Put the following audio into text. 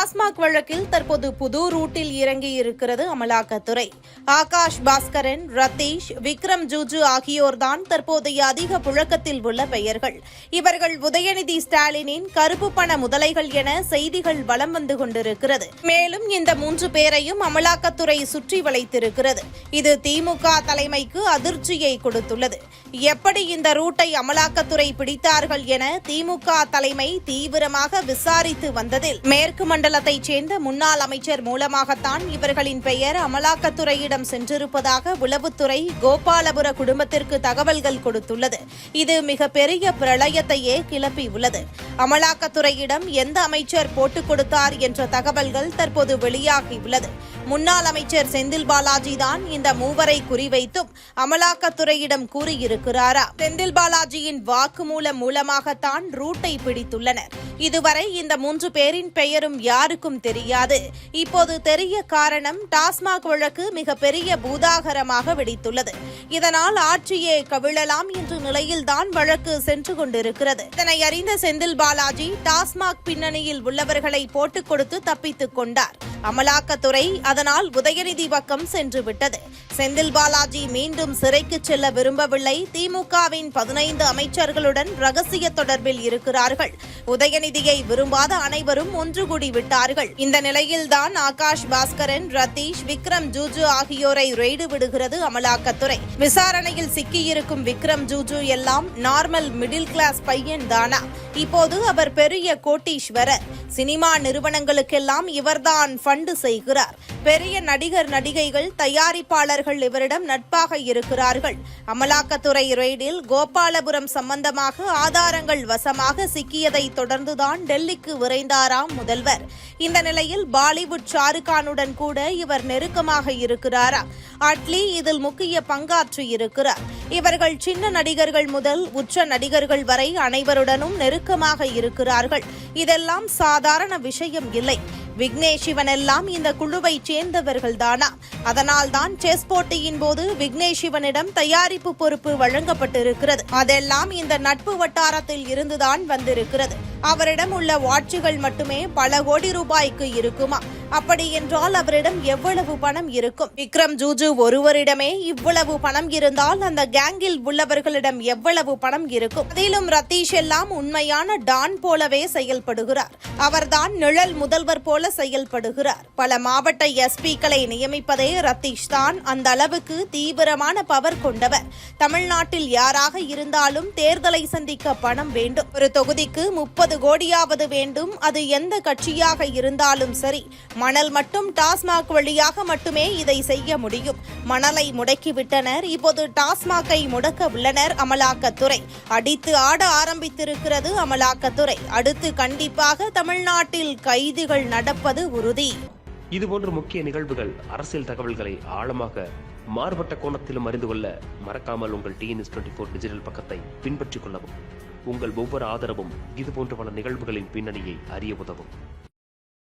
டாஸ்மாக் வழக்கில் தற்போது புது ரூட்டில் இறங்கி இருக்கிறது அமலாக்கத்துறை. ஆகாஷ் பாஸ்கரன் ரத்தீஷ் விக்ரம் ஜூஜு ஆகியோர்தான் தற்போதைய அதிக புழக்கத்தில் உள்ள பெயர்கள். இவர்கள் உதயநிதி ஸ்டாலினின் கருப்பு பண முதலைகள் என செய்திகள் வலம் வந்து கொண்டிருக்கிறது. மேலும் இந்த மூன்று பேரையும் அமலாக்கத்துறை சுற்றி வளைத்திருக்கிறது. இது திமுக தலைமைக்கு அதிர்ச்சியை கொடுத்துள்ளது. எப்படி இந்த ரூட்டை அமலாக்கத்துறை பிடித்தார்கள் என திமுக தலைமை தீவிரமாக விசாரித்து வந்ததில் மேற்கு மண்டல மண்டலத்தைச் சேர்ந்த முன்னாள் அமைச்சர் மூலமாகத்தான் இவர்களின் பெயர் அமலாக்கத்துறையிடம் சென்றிருப்பதாக உளவுத்துறை கோபாலபுர குடும்பத்திற்கு தகவல்கள் கொடுத்துள்ளது. இது மிகப்பெரிய பிரளயத்தையே கிளப்பியுள்ளது அமலாக்கத்துறையிடம் எந்த அமைச்சர் போட்டுக் கொடுத்தார் என்ற தகவல்கள் தற்போது வெளியாகியுள்ளது முன்னாள் அமைச்சர் செந்தில் பாலாஜி தான் இந்த மூவரை குறிவைத்தும் அமலாக்கத்துறையிடம் கூறியிருக்கிறாரா? செந்தில் பாலாஜியின் வாக்குமூலம் மூலமாகத்தான் ரூட்டை பிடித்துள்ளனர். இதுவரை இந்த மூன்று பேரின் பெயரும் யாருக்கும் தெரியாது. இப்போது தெரிய காரணம் டாஸ்மாக் வழக்கு மிகப்பெரிய பூதாகரமாக வெடித்துள்ளது. இதனால் ஆட்சியே கவிழலாம் என்ற நிலையில்தான் வழக்கு சென்று கொண்டிருக்கிறது. இதனை அறிந்த செந்தில் பாலாஜி டாஸ்மாக் பின்னணியில் உள்ளவர்களை போட்டுக் கொடுத்து தப்பித்துக் கொண்டார். அமலாக்கத்துறை அதனால் உதயநிதி பக்கம் சென்று விட்டது. செந்தில் பாலாஜி மீண்டும் சிறைக்கு செல்ல விரும்பவில்லை. திமுகவின் பதினைந்து அமைச்சர்களுடன் ரகசிய தொடர்பில் இருக்கிறார்கள். உதயநிதியை விரும்பாத அனைவரும் ஒன்று கூடி விட்டார்கள். இந்த நிலையில்தான் ஆகாஷ் பாஸ்கரன் ரத்தீஷ் விக்ரம் ஜூஜு ஆகியோரை ரெய்டு விடுகிறது அமலாக்கத்துறை. விசாரணையில் சிக்கியிருக்கும் விக்ரம் ஜூஜு எல்லாம் நார்மல் மிடில் கிளாஸ் பையன் தானா? இப்போது அவர் பெரிய கோட்டீஸ்வரர். சினிமா நிறுவனங்களுக்கெல்லாம் இவர்தான் ஃபண்டு செய்கிறார். பெரிய நடிகர் நடிகைகள் தயாரிப்பாளர்கள் இவரிடம் நட்பாக இருக்கிறார்கள். அமலாக்கத்துறை ரெய்டில் கோபாலபுரம் சம்பந்தமாக ஆதாரங்கள் வசமாக சிக்கியதை தொடர்ந்துதான் டெல்லிக்கு விரைந்தாராம் முதல்வர். இந்த நிலையில் பாலிவுட் ஷாருக்கானுடன் கூட இவர் நெருக்கமாக இருக்கிறாரா? அட்லி இதில் முக்கிய பங்காற்றி இருக்கிறார். இவர்கள் சின்ன நடிகர்கள் முதல் உச்ச நடிகர்கள் வரை அனைவருடனும் நெருக்கமாக இருக்கிறார்கள். இதெல்லாம் சாதாரண விஷயம் இல்லை. விக்னேஷ் சிவனெல்லாம் இந்த குழுவை சேர்ந்தவர்கள்தானா? அதனால்தான் செஸ் போட்டியின் போது விக்னேஷ் சிவனிடம் தயாரிப்பு பொறுப்பு வழங்கப்பட்டிருக்கிறது. அதெல்லாம் இந்த நட்பு வட்டாரத்தில் இருந்துதான் வந்திருக்கிறது. அவரிடம் உள்ள வாட்சுகள் மட்டுமே பல கோடி ரூபாய்க்கு இருக்குமா? அப்படி என்றால் அவரிடம் எவ்வளவு பணம் இருக்கும்? விக்ரம் ஜூஜு ஒருவரிடமே இவ்வளவு பணம் இருந்தால் அந்த கேங்கில் உள்ளவர்களிடம் எவ்வளவு பணம் இருக்கும்? அதிலும் ரத்தீஷ் எல்லாம் உண்மையான டான் போலவே செயல்படுகிறார். அவர்தான் நிழல் முதல்வர் போல செயல்படுகிறார். பல மாவட்ட எஸ்பிக்களை நியமிப்பதே ரத்தீஷ் தான் அந்த அளவுக்கு தீவிரமான பவர் கொண்டவர். தமிழ்நாட்டில் யாராக இருந்தாலும் தேர்தலை சந்திக்க பணம் வேண்டும். ஒரு தொகுதிக்கு முப்பது கோடியாவது வேண்டும். அது எந்த கட்சியாக இருந்தாலும் சரி. மணல் மட்டும் டாஸ்மாக் வழியாக மட்டுமே இதை செய்ய முடியும். மணலை முடக்கிவிட்டனர். இப்போது டாஸ்மாகை முடக்க உள்ளனர் அமலாக்கத்துறை. அடித்து ஆட ஆரம்பித்திருக்கிறது அமலாக்கத்துறை. அடுத்து கண்டிப்பாக தமிழ்நாட்டில் கைதுகள் நடப்பது உறுதி. இதுபோன்ற முக்கிய நிகழ்வுகள் அரசியல் தகவல்களை ஆழமாக மாறுபட்ட கோணத்திலும் அறிந்து கொள்ள மறக்காமல் உங்கள் டிஎன்எஸ் டுவெண்ட்டி ஃபோர் டிஜிட்டல் பக்கத்தை பின்பற்றிக் கொள்ளவும். உங்கள் ஒவ்வொரு ஆதரவும் இதுபோன்ற பல நிகழ்வுகளின் பின்னணியை அறிய உதவும்.